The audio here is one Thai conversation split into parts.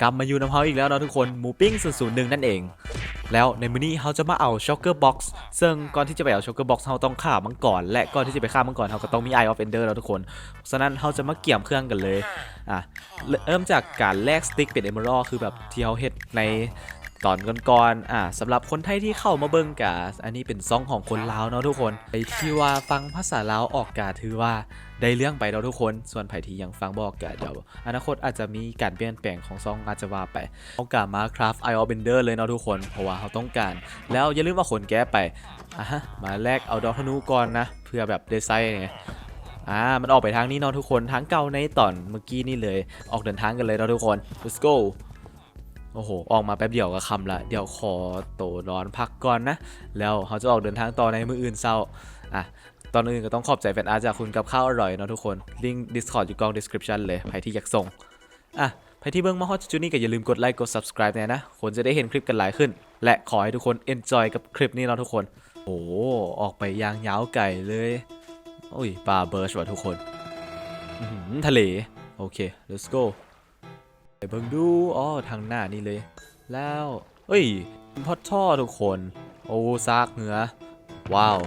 กลับมาอยู่น้ำเฮาอีกแล้วนะทุกคนหมูปิ้ง001นั่นเอง แล้วในมือนี้เขาจะมาเอาช็อกเกอร์บ็อกซ์ซึ่งก่อนที่จะไปเอาช็อกเกอร์บ็อกซ์เขาต้องฆ่ามังกรและก่อนที่จะไปฆ่ามังกรเขาก็ต้องมีไอออฟเอนเดอร์แล้วทุกคนฉะนั้นเขาจะมาเกี่ยมเครื่องกันเลยอะเริ่มจากการแลกสติ๊กเป็นเอเมอรัลคือแบบที่เขาเฮ็ดใน ตอนก่อนๆอะสำหรับคนไทยที่เข้ามาเบิ่งกะอันนี้เป็นซองของคนลาวเนาะทุกคนไอที่ว่าฟังภาษาลาวออกกะถือว่าได้เรื่องไปแล้วทุกคน ส่วนไผ่ที่ยังฟังบอกกะเดี๋ยวอนาคตอาจจะมีการเปลี่ยนแปลงของซองอาจจะว่าไปเอากามาคราฟไอออเบนเดอร์เลยเนาะทุกคน เพราะว่าเขาต้องการ แล้วอย่าลืมว่าขนแก้ไปอะฮะมาแลกเอาดอกธนูก่อนนะ เพื่อแบบได้ไซส์ไงอ่า มันออกไปทางนี้เนาะทุกคน ทางเก่าในตอนเมื่อกี้นี่เลย ออกเดินทางกันเลยเนาะทุกคน let's go โอ้โห ออกมาแป๊บเดียวก็คำละ เดี๋ยวขอโตนอนพักก่อนนะ แล้วเขาจะออกเดินทางต่อในมืออื่นเศร้า อะ ตอนอื่นก็ต้องขอบใจแฟนอาร์จากคุณกับข้าวอร่อยเนาะทุกคน ลิงก์ Discord อยู่กล่อง description เลย ใครที่อยากส่ง อะ ใครที่เบิ่งมาฮอตจุดนี้ก็อย่าลืมกดไลค์ กด subscribe เนี่ยนะ คนจะได้เห็นคลิปกันหลายขึ้น และขอให้ทุกคน enjoy กับคลิปนี้เนาะทุกคน โอ้โหออกไปยางยาวไก่เลย โอ้ยปลาเบิร์ชว่ะทุกคนทะเล โอเค let's go เบิ่งดูอ๋อทางหน้านี่เลย แล้วเอ้ยพอดท่อทุกคน โอ้ซากเหนือ ว้าว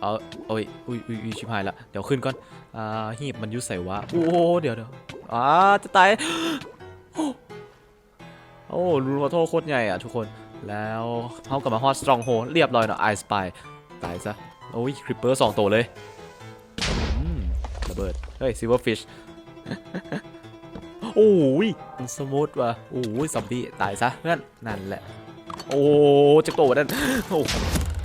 เอาโอ้ยอุ้ยอุ้ยอุ้ยชิบหายละ เดี๋ยวขึ้นก่อน อ่าหีบมันยุ่ใส่วะ โอ้เดี๋ยวเดี๋ยวอ่าจะตาย โอ้รูนวอโทโคตรใหญ่อะทุกคน แล้วเข้ากับมาฮอตสตรองโฮเรียบร้อยเนาะไอสปายตายซะ โอ้ยคริปเปอร์สองตัวเลยระเบิด เฮ้ยซิลเวอร์ฟิช โอ้ยมันสมูทว่ะโอ้ยซอมบี้ตายซะเพื่อนนั่นแหละ โอ้จะโตนั่นโอ้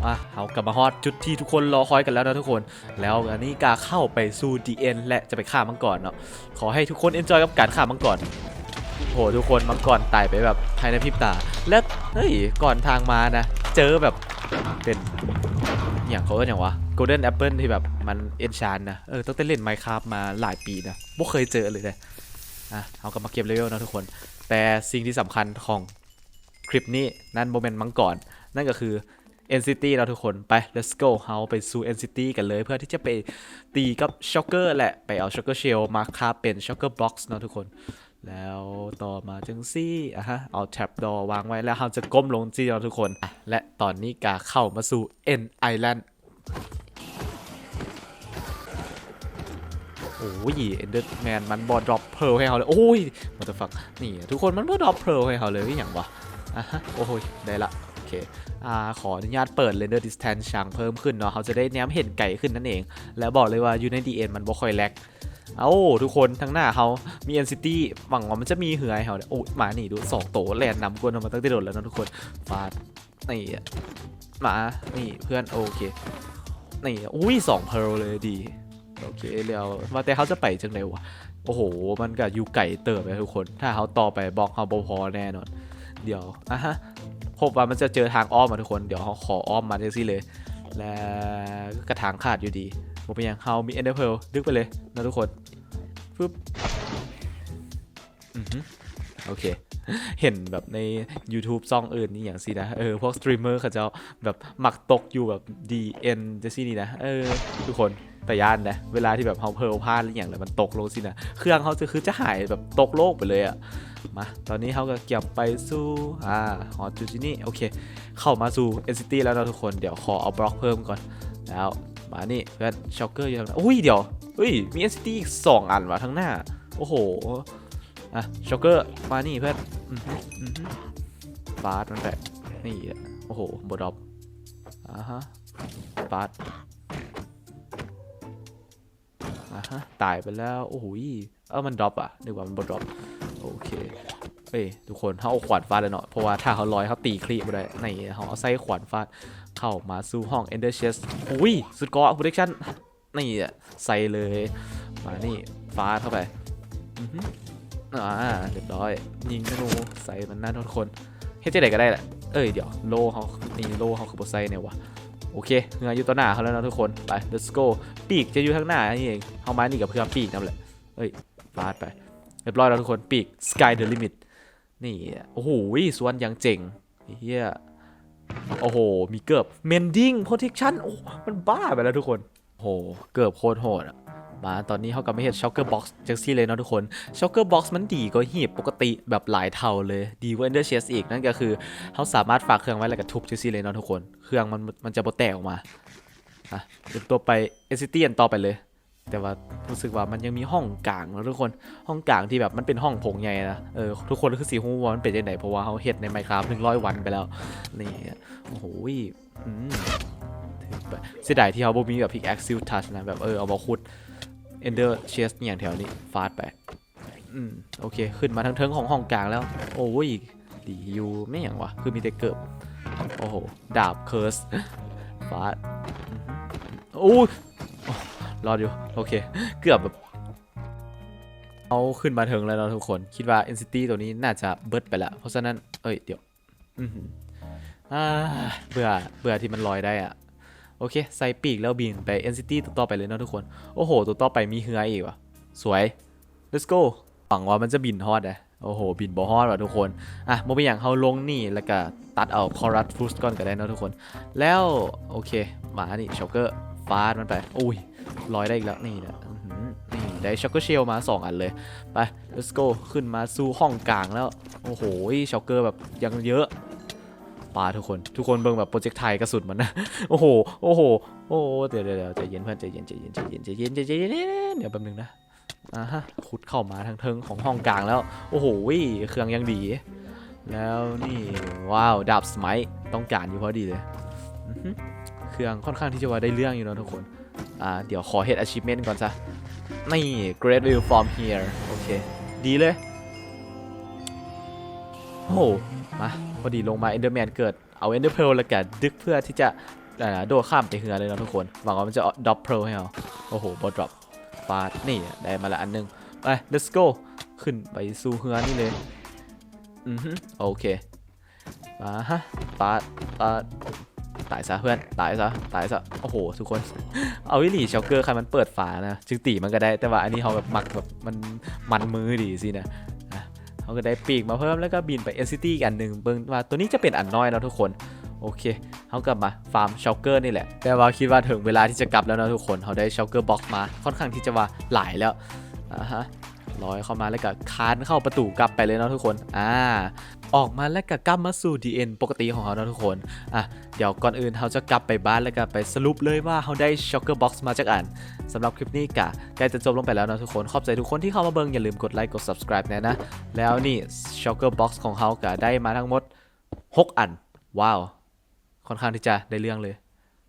อะเขากลับมาฮอตจุดที่ทุกคนรอคอยกันแล้วนะทุกคน แล้วอันนี้กาเข้าไปสู่ดีเอ็นและจะไปฆ่ามังกรเนาะขอให้ทุกคนเอนจอยกับการฆ่ามังกรโหทุกคนมังกรตายไปแบบภายในพริบตา และเฮ้ยก่อนทางมานะ เจอแบบเป็นอย่างเขาเรียกอย่างวะ Golden Apple ที่แบบมันเอนชานนะเออตั้งแต่เล่น Minecraft มาหลายปีนะไม่เคยเจอเลยเลย อะเอากลับมาเก็บเลเวลนะทุกคน แต่สิ่งที่สำคัญของคลิปนี้นั่นโมเมนต์มังกรนั่นก็คือ NCT เราทุกคนไป let's go เฮาไปสู่ NCT กันเลย เพื่อที่จะไปตีกับช็อกเกอร์แหละ ไปเอาช็อกเกอร์เชลมาคาเป็นช็อกเกอร์บ็อกซ์เนาะทุกคน แล้วต่อมาจังซี่อะฮะ เอาแท็บดอวางไว้แล้วเราจะก้มลงจีเราทุกคน และตอนนี้กาเข้ามาสู่ N Island โอ้ยเอ็นเดอร์แมนมันบอดรอปเพลให้เขาเลยโอ้ยมันจะฟังนี่ทุกคนมันบอดรอปเพลให้เขาเลยอย่างวะอะฮะโอ้ยได้ละโอเคอ่าขออนุญาตเปิด render distance ช่างเพิ่มขึ้นเนาะเขาจะได้แนมเห็นไก่ขึ้นนั่นเอง แล้วบอกเลยว่า u n i t DN มันบ่ค่อยแลกเอ้าทุกคนทั้งหน้าเขามี NCT หวังว่ามันจะมีเหือให้เขาเนี่ยโอ้ยหมาหนีดูสองโตแลนนำกวนออกมาตั้งแต่โดดแล้วนะทุกคนฟาดนี่หมานี่เพื่อนโอเคนี่อุ้ยสองเพลเลยดี โอเคเดี๋ยวมาแต่เขาจะไปจังไหนวะโอ้โห มันก็อยู่ไก่เติบเลยทุกคน ถ้าเขาต่อไปบอกเขาบพอแน่นอน เดี๋ยวอะฮะพบว่ามันจะเจอทางอ้อมมาทุกคน เดี๋ยวเขาขออ้อมมาจังซี่เลย แล้วกระถางขาดอยู่ดีผมเป็นอย่างเขามีเอเดอร์เพลดึกไปเลยนะทุกคนปึ๊บอือหือ โอเค เห็นแบบใน YouTube ซ่องอื่นนี่อย่างสินะ เออ พวกสตรีมเมอร์เขาจะแบบหมักตกอยู่แบบ DN จะสินี่นะ เออ ทุกคนแต่ย่านนะ เวลาที่แบบเขาเพลพลาดหรืออย่างไรมันตกลงสินะ เครื่องเขาจะคือจะหายแบบตกโลกไปเลยอะมา ตอนนี้เขาก็เก็บไปสู่อ่าหอจูจินี่ โอเค เข้ามาสู่ NCT แล้วนะทุกคน เดี๋ยวขอเอาบล็อกเพิ่มก่อน แล้ว มานี่เพื่อนช็อกเกอร์อยู่ทางนั้นอุ้ย เดี๋ยวอุ้ย มี NCT อีกสองอันว่ะทั้งหน้า โอ้โห อะช็อกเกอร์มานี่เพื่อนฟาดมันแหละนี่แหละโอ้โหบดรอปอ่าฮะฟาดอ่าฮะตายไปแล้ว โอ้โหเออมันดรอปอะนึกว่ามันบดดรอปโอเคเอ้ยทุกคนเขาเอาขวานฟาดเลยเนาะเพราะว่าถ้าเขาลอยเขาตีคลีบไปได้นี่เขาเอาไส้ขวานฟาดเข้ามาสู่ห้อง Ender Chest อุ้ยสุดกาะ protection นี่อะใส่เลย มานี่ฟาดเข้าไป อ่าเรียบร้อย ยิงธนูใส่มันหนั่นทุกคนเฮ็ดจะไหนก็ได้แหละเอ้ยเดี๋ยวโลเขานี่โลเขาคือบทไซเนี่ยวะโอเคเหงาอยู่ต่อหน้าเขาแล้วนะทุกคนไป let's go ปีกจะอยู่ข้างหน้านี่เองเขาไม้นี่กับเพื่อนปีกนั่นแหละเอ้ยฟาดไปเรียบร้อยแล้วทุกคนปีก sky the limit นี่โอ้โหสวนยังเจ๋งเฮียโอ้โห มีเกือบ mending protection โอ้มันบ้าไปแล้วทุกคนโอ้โหเกือบโคตรโหดอะ มาตอนนี้เขาก็ไม่เห็นช็อกเกอร์บ็อกซ์จังซี่เลยเนาะทุกคนช็อกเกอร์บ็อกซ์มันดีกว่าหีบปกติแบบหลายเท่าเลยดีกว่าเอนเดอร์เชสอีกนั่นก็คือเขาสามารถฝากเครื่องไว้แล้วก็ทุบจังซี่เลยเนาะทุกคน เครื่องมันมันจะบ่แตกออกมาอะเดี๋ยวตัวไปเอซิตี้อันต่อไปเลย แต่ว่ารู้สึกว่ามันยังมีห้องกลางแล้วทุกคนห้องกลางที่แบบมันเป็นห้องโถงใหญ่นะเออทุกคนคือสีหูว่ามันเป็นยังไงเพราะว่าเขาเฮ็ดในไมค์ครับหนึ่งร้อยวันไปแล้วนี่โอ้โหอืมเสียดายที่เขาบ่มีแบบพิกแอคซิลทัชนะแบบเออเอามาขุด เอนเดอร์เชสอย่างแถวนี้ฟาดไปอืมโอเค ขึ้นมาทั้งเทิงของห้องกลางแล้ว โอ้ยดีอยู่ไม่อย่างวะคือมีแต่เกิบโอ้โห ดาบเคิร์สฟาดโอ้ยรอดอยู่ โอเค เกือบแบบเอาขึ้นมาถึงแล้วนะทุกคน คิดว่า NCT ตัวนี้น่าจะเบิดไปแล้วเพราะฉะนั้น เอ้ย เดี๋ยวอือหืออ่าเบื่อเบื่อที่มันลอยได้อะ โอเค ใส่ปีกแล้วบินไป NCT ตัวต่อไปเลยเนาะทุกคน โอ้โห ตัวต่อไปมีเฮืออีกว่ะ สวย let's go หวังว่ามันจะบินฮอดอะโอ้โห บินบ่ฮอดว่ะทุกคน อะโมเป็นอย่างเขาลงนี่แล้วก็ตัดเอาคอรัสฟรุสก่อนก็ได้เนาะทุกคน แล้วโอเคมานี่ช็อกเกอร์ฟาดมันไป อุ้ยลอยได้อีกแล้วนี่นะอื้อหือนี่ได้ช็อกเกอร์เชลมา 2 อันเลย ไป let's go ขึ้นมาสู่ห้องกลางแล้ว โอ้โหช็อกเกอร์แบบยังเยอะ ปาทุกคน ทุกคนเบิ่งแบบโปรเจกต์ไทยกระสุนมันนะโอ้โหโอ้โหโอ้โหเดี๋ยวเดี๋ยวใจเย็นเพื่อนใจเย็นใจเย็นใจเย็นใจเย็นใจเย็นใจเย็นเดี๋ยวแป๊บนึงนะอ่าฮะขุดเข้ามาทางเทิงของห้องกลางแล้ว โอ้โหเครื่องยังดี แล้วนี่ว้าวดาบสมัยต้องการอยู่พอดีเลยเครื่องค่อนข้างที่จะว่าได้เรื่องอยู่นะทุกคนอ่าเดี๋ยวขอ head achievement ก่อนซะนี่ great view from here โอเค ดีเลยโอ้หมา อดีลงมา Enderman เกิดเอา Ender Pearl แล้วกันดึกเพื่อที่จะโดดข้ามไปเหือเลยนะทุกคน หวังว่ามันจะ drop Pearl ให้เราโอ้โหบอ drop ฟาดนี่ได้มาละอันหนึงไป let's go ขึ้นไปสู่เหือนี่เลยอือฮึโอเคมาฮะฟาดฟาดตายซะเพื่อนตายซะตายซะโอ้โหทุกคน เอาวิลีช็อกเกอร์ใครมันเปิดฝานะจึงตีมันก็ได้แต่ว่าอันนี้เขาแบบมักแบบมันมันมือดีสิน่ะ เขาก็ได้ปีกมาเพิ่มแล้วก็บินไปเอซิตี้อันหนึ่งเบิ้งว่าตัวนี้จะเป็นอันน้อยแล้วทุกคนโอเคเขากลับมาฟาร์มช็อเกอร์นี่แหละ แต่ว่าคิดว่าถึงเวลาที่จะกลับแล้วนะทุกคนเขาได้ช็อเกอร์บ็อกซ์มาค่อนข้างที่จะว่าหลายแล้วอ่าฮะ ลอยเข้ามาแล้วก็คานเข้าประตูกลับไปเลยเนาะทุกคน อ่า ออกมาแล้วก็กลับมาสู่ DN ปกติของเขาเนาะทุกคน อะ เดี๋ยวก่อนอื่นเราจะกลับไปบ้านแล้วก็ไปสรุปเลยว่าเขาได้ช็อกเกอร์บ็อกซ์มาจากอันสำหรับคลิปนี้กะใกล้จะจบลงไปแล้วนะทุกคน ขอบใจทุกคนที่เข้ามาเบิ่งอย่าลืมกดไลค์กด subscribe แนะนะ แล้วนี่ช็อกเกอร์บ็อกซ์ของเขากะได้มาทั้งหมด 6 อัน ว้าว ค่อนข้างที่จะได้เรื่องเลย